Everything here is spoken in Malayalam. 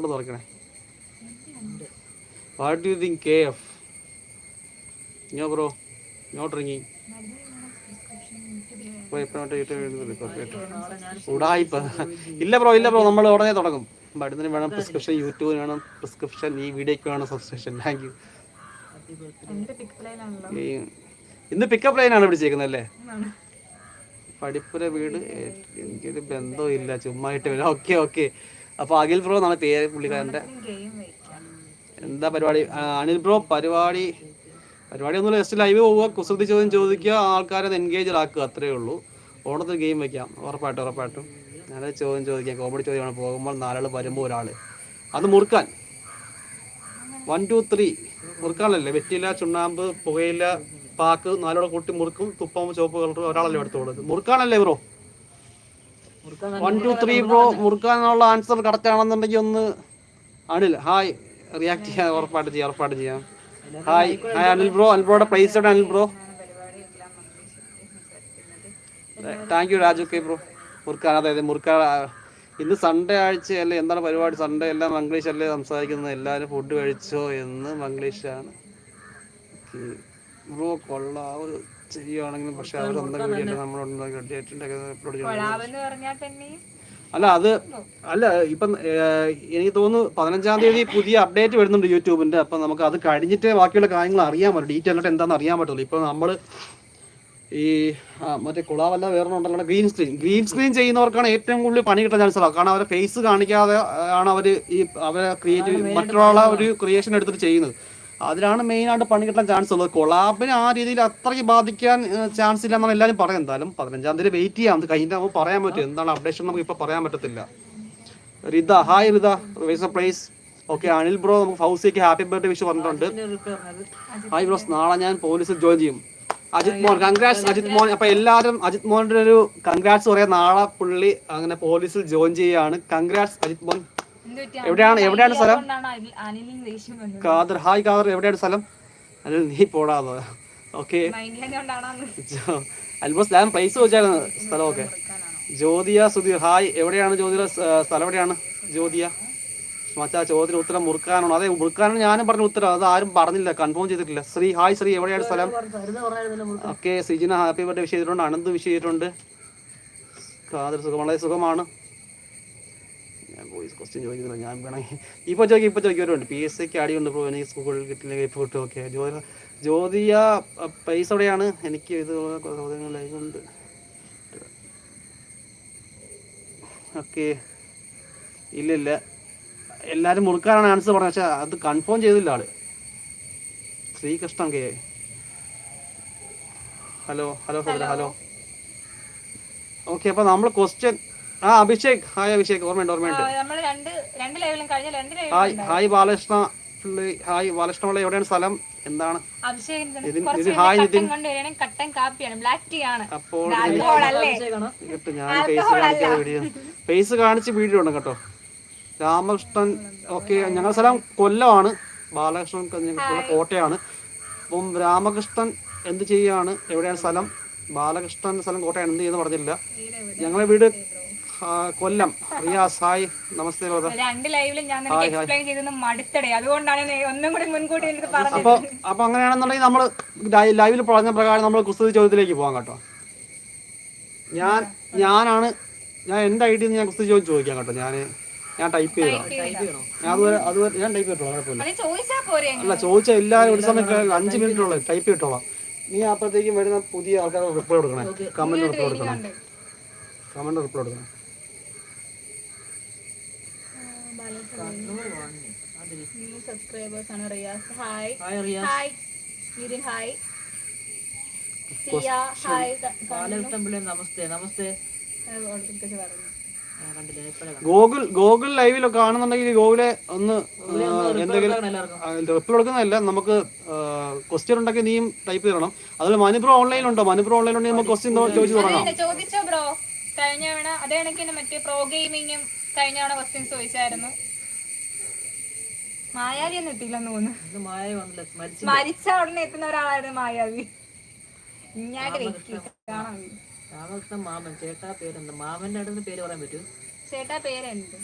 സൗണ്ട് തുറക്കണേ? What you think K F ഞോ ബ്രോ നോട്ട് റിങ്ങിങ് ഉടായിപ്പ ഇല്ല ബ്രോ ഇല്ല ബ്രോ നമ്മൾ ഉടനെ തുടങ്ങും. മരുന്നിന് വേണം പ്രിസ്ക്രിപ്ഷൻ യൂട്യൂബിന് വേണം പ്രിസ്ക്രിപ്ഷൻ ഈ വീഡിയോക്ക് വേണം സബ്സ്ക്രിപ്ഷൻ താങ്ക് യു ഇന്ന് പിക്കപ്പ് ലൈനാണ് പിടിച്ചേക്കുന്നത് അല്ലേ? പഠിപ്പുര വീട് എനിക്കൊരു ബന്ധവും ഇല്ല ചുമ്മായിട്ട് വരും. ഓക്കെ ഓക്കെ അപ്പോൾ അഖിൽ ബ്രോ എന്നാണ് പേര് പുള്ളിക്കാരന്റെ. എന്താ പരിപാടി? അനിൽ ബ്രോ പരിപാടി പരിപാടി ഒന്നും ജസ്റ്റ് ലൈവ് പോവുക കുസൃതി ചോദ്യം ചോദിക്കുക ആൾക്കാരെ എൻഗേജ് ആക്കുക അത്രേ ഉള്ളൂ. ഓണത്തിന് ഗെയിം വെക്കാം ഉറപ്പായിട്ടും ഉറപ്പായിട്ടും. ഞാൻ ചോദ്യം ചോദിക്കാം കോമഡി ചോദ്യമാണ്. പോകുമ്പോൾ നാലാൾ വരുമ്പോൾ ഒരാൾ അത് മുറുക്കാൻ. വൺ ടു ത്രീ മുറുക്കാനല്ലേ? വെറ്റില ചുണ്ണാമ്പ് പുകയില്ല പാക്ക് നാലോടെ കൂട്ടി മുറുക്കും തുപ്പം ചുവപ്പ് കളറും ഒരാളല്ലേ എടുത്തോളൂ. മുറുക്കാനല്ലേ bro? One two three bro മുറുക്കാനുള്ള answer correct ആണെന്നുണ്ടെങ്കിൽ ഒന്ന് അനിൽ ഹായ് റിയാക്ട് ചെയ്യാം ഉറപ്പായിട്ട് ചെയ്യാം ഉറപ്പായിട്ട് ചെയ്യാം. Hi hi Anil bro Anil ബ്രോയുടെ പ്രൈസ് എവിടെ Anil bro? Thank you Raju. Okay bro മുറുക്കാൻ അതായത് അതെ മുറുക്കാൻ ഇന്ന് സൺഡേ ആഴ്ച അല്ലേ എന്താണ് പരിപാടി? സൺഡേ എല്ലാം മംഗ്ലീഷ് അല്ലേ സംസാരിക്കുന്നത്? എല്ലാവരും ഫുഡ് കഴിച്ചോ എന്ന് മംഗ്ലീഷാണ്. ബ്രോ കൊള്ളാം. ഒരു ചെയ്യുവാണെങ്കിലും പക്ഷെ അവർ സ്വന്തം വീഡിയോ നമ്മൾ അപ്ലോഡ് ചെയ്യണം അല്ല അത് അല്ല ഇപ്പം എനിക്ക് തോന്നുന്നു പതിനഞ്ചാം തീയതി പുതിയ അപ്ഡേറ്റ് വരുന്നുണ്ട് യൂട്യൂബിന്റെ. അപ്പൊ നമുക്ക് അത് കഴിഞ്ഞിട്ടേ ബാക്കിയുള്ള കാര്യങ്ങൾ അറിയാൻ പറ്റും. ഡീറ്റെയിൽ ആയിട്ട് എന്താണെന്ന് അറിയാൻ പറ്റുള്ളൂ ഇപ്പൊ നമ്മൾ ഈ മറ്റേ കുളാവല്ല വേറെ ഉണ്ടല്ലോ ഗ്രീൻ സ്ക്രീൻ ഗ്രീൻ സ്ക്രീൻ ചെയ്യുന്നവർക്കാണ് ഏറ്റവും കൂടുതൽ പണി കിട്ടാൻ ചാൻസ് ഉള്ളത്. കാരണം അവരെ ഫേസ് കാണിക്കാതെ ആണ് അവർ ഈ അവരെ ക്രിയേറ്റ് മറ്റൊരാളെ ഒരു ക്രിയേഷൻ എടുത്തിട്ട് ചെയ്യുന്നത്. അതിലാണ് മെയിൻ ആയിട്ട് പണി കിട്ടാൻ ചാൻസ് ഉള്ളത്. കൊളാബിനെ ആ രീതിയിൽ അത്രയ്ക്ക് ബാധിക്കാൻ ചാൻസ് ഇല്ല എന്നാണ് എല്ലാവരും പറയും എന്തായാലും പതിനഞ്ചാം തീയതി വെയിറ്റ് ചെയ്യാം. അത് കഴിഞ്ഞിട്ട് നമുക്ക് പറയാൻ പറ്റും. എന്താണ് അപ്ഡേഷൻ നമുക്ക് ഇപ്പൊ പറയാൻ പറ്റത്തില്ല. Rita hi Rita reverse place okay Anil bro നമുക്ക് ഫൗസിക്ക് ഹാപ്പി ബർത്ത്ഡേ വിഷ് പറഞ്ഞിട്ടുണ്ട്. ഹായ് ബ്രോസ് നാളെ ഞാൻ പോലീസിൽ ജോയിൻ ചെയ്യും. അജിത് മോൻ കൺഗ്രാറ്റ്സ് അജിത് മോൻ. അപ്പൊ എല്ലാവരും അജിത് മോന്റെ ഒരു കൺഗ്രാറ്റ്സ് പറയാം. നാളെ പുള്ളി അങ്ങനെ പോലീസിൽ ജോയിൻ ചെയ്യാണ് കൺഗ്രാറ്റ്സ് അജിത് മോൻ? എവിടെയാണ്? എവിടെയാണ് സ്ഥലം? കാദർ ഹായ് കാദർ എവിടെയാണ് സ്ഥലം? അനിൽ നീ പോടാതെ ഓക്കെ. അൽമോസ്റ്റ് ഞാൻ പ്ലേസ് ചോദിച്ചായിരുന്നു സ്ഥലമൊക്കെ. ജ്യോതിയ സുധീർ ഹായ്. എവിടെയാണ് ജ്യോതിയുടെ സ്ഥലം എവിടെയാണ്? ജ്യോതിയ. മച്ചാ ചോദ്യത്തിന് ഉത്തരം മുറുക്കാനാണോ? അതെ മുറുക്കാനാണ് ഞാനും പറഞ്ഞ ഉത്തരം. അത് ആരും പറഞ്ഞില്ല കൺഫേം ചെയ്തിട്ടില്ല. ശ്രീ ഹായ് ശ്രീ എവിടെയാണ് സ്ഥലം? Okay Sijina happy birthday wish ചെയ്തിട്ടുണ്ട് അനന്ത് വിഷ് ചെയ്തിട്ടുണ്ട്. കാതർ സുഖം വളരെ സുഖമാണ്. വോയിസ് ക്വസ്റ്റ്യൻ ചോദിക്കുന്നില്ല ഞാൻ വേണമെങ്കിൽ ഇപ്പോൾ ചോദിക്കും ഇപ്പോൾ ചോദിക്കുന്നുണ്ട് പി എസ് സിക്ക് അടിയുണ്ട് ഇപ്പോൾ എനിക്ക് സ്കൂൾ കിട്ടില്ലെങ്കിൽ ഇപ്പോൾ കിട്ടും ഓക്കെ ജ്യോതി ജ്യോതിയ പൈസ എവിടെയാണ്? എനിക്ക് ഇത് ചോദ്യങ്ങളുണ്ട് ഓക്കെ. ഇല്ല ഇല്ല. എല്ലാവരും മുറുക്കാനാണ് ആൻസർ പറഞ്ഞത്. പക്ഷേ അത് കൺഫേം ചെയ്തില്ല ആൾ. Srikrishnan K. Hello hello hello okay അപ്പോൾ നമ്മൾ ക്വസ്റ്റ്യൻ ആ അഭിഷേക്. ഹായ് അഭിഷേക്. ഓർമ്മയുണ്ട് ഓർമ്മയുണ്ട്. Hi hi Balakrishna Pilli. Hi Balakrishna Pilli എവിടെയാണ് സ്ഥലം? എന്താണ്? നിതിൻ- അപ്പോൾ കേട്ടോ ഞാൻ ഫേസ് കാണിക്കാതെ വീഡിയോ ഫേസ് കാണിച്ച് വീഡിയോ ഉണ്ട് കേട്ടോ. രാമകൃഷ്ണൻ ഓക്കെ ഞങ്ങളുടെ സ്ഥലം കൊല്ലമാണ്. ബാലകൃഷ്ണൻ ഞങ്ങളുടെ കോട്ടയാണ്. അപ്പം രാമകൃഷ്ണൻ എന്ത് ചെയ്യാണ്? എവിടെയാണ് സ്ഥലം? ബാലകൃഷ്ണൻ സ്ഥലം കോട്ടയാണ്. എന്ത് ചെയ്യുന്ന പറഞ്ഞില്ല. ഞങ്ങളുടെ വീട് കൊല്ലം. Riyas hi namaste brother. രണ്ട് ലൈവിലും ഞാൻ നിനക്ക് എക്സ്പ്ലെയിൻ ചെയ്തെന്ന് മടുത്തടേ. അതുകൊണ്ടാണ് ഞാൻ ഒന്നും കൂടി മുൻകൂട്ടി എനിക്ക് പറഞ്ഞത്. അപ്പോൾ അപ്പോൾ അങ്ങനെയാണെന്നുണ്ടെങ്കിൽ നമ്മൾ ലൈവിൽ പറഞ്ഞ പ്രകാരം നമ്മൾ കുസ്തി ചോദ്യത്തിലേക്ക് പോകാം കേട്ടോ. ഞാൻ ഞാനാണ് ഞാൻ എന്റെ ഐ ഡി ഞാൻ കുസ്തി ചോദ്യം ചോദിക്കാം കേട്ടോ. ഞാൻ ഞാൻ ടൈപ്പ് ചെയ്തോ ഞാൻ അതുവരെ അതുവരെ ഞാൻ ടൈപ്പ് ചെയ്തോളാം കുഴപ്പമില്ല. അത് ചോദിച്ചാ പോരെ അല്ല ചോദിച്ചാൽ എല്ലാവരും ഒരു സമയം കേൾക്കാം. അഞ്ച് മിനിറ്റ് ഉള്ളൂ ടൈപ്പ് ചെയ്തോളാം നീ അപ്പോഴത്തേക്കും വരുന്ന പുതിയ ആൾക്കാർ റിപ്ലൈ കൊടുക്കണേ. കമന്റ് റിപ്ലൈ കൊടുക്കണം. കമന്റ് റിപ്ലൈ കൊടുക്കണം. ന്യൂ സബ്സ്ക്രൈബേഴ്സ് ആണ് Riyas hi hi Riya hi Siya hi namaste namaste. പറഞ്ഞു. ഗൂഗിൾ ഗൂഗിൾ ലൈവിലൊക്കെ കാണുന്നുണ്ടെങ്കിൽ ഗൂഗിളെ ഒന്ന് എന്തെങ്കിലും എല്ലാവർക്കും. റിപ്ലൈ കൊടുക്കുന്നതല്ല നമുക്ക് ക്വസ്റ്റ്യൻ ഉണ്ടെങ്കിൽ നീയും ടൈപ്പ് ചെയ്യണം അതുപോലെ മനുപ്രോ ഓൺലൈൻ ഉണ്ടോ? മനുപ്രോ ഓൺലൈൻ ഉണ്ടെങ്കിൽ നമുക്ക് ക്വസ്റ്റ്യൻ ചോദിച്ചു തുടങ്ങാം. ചോദിച്ചോ ബ്രോ കഴിഞ്ഞ തവണ അതേ കണക്കിന് മറ്റേ പ്രോ ഗെയിമിങ്ങും കഴിഞ്ഞ തവണ ക്വസ്റ്റ്യൻസ് ചോദിച്ചായിരുന്നു. മായാവി ഒന്നും എത്തിയില്ലെന്ന് തോന്നുന്നു. മരിച്ചു ഉടനെ എത്തുന്ന ഒരാളായിരുന്നു മായാവി. ഇങ്ങാട്ട് രാമകൃഷ്ണൻ മാമൻ ചേട്ടാ പേരെന്താ? മാമന്റെ അടുത്ത് പേര് പറയാൻ പറ്റൂ ചേട്ടാ പേരെന്ത്?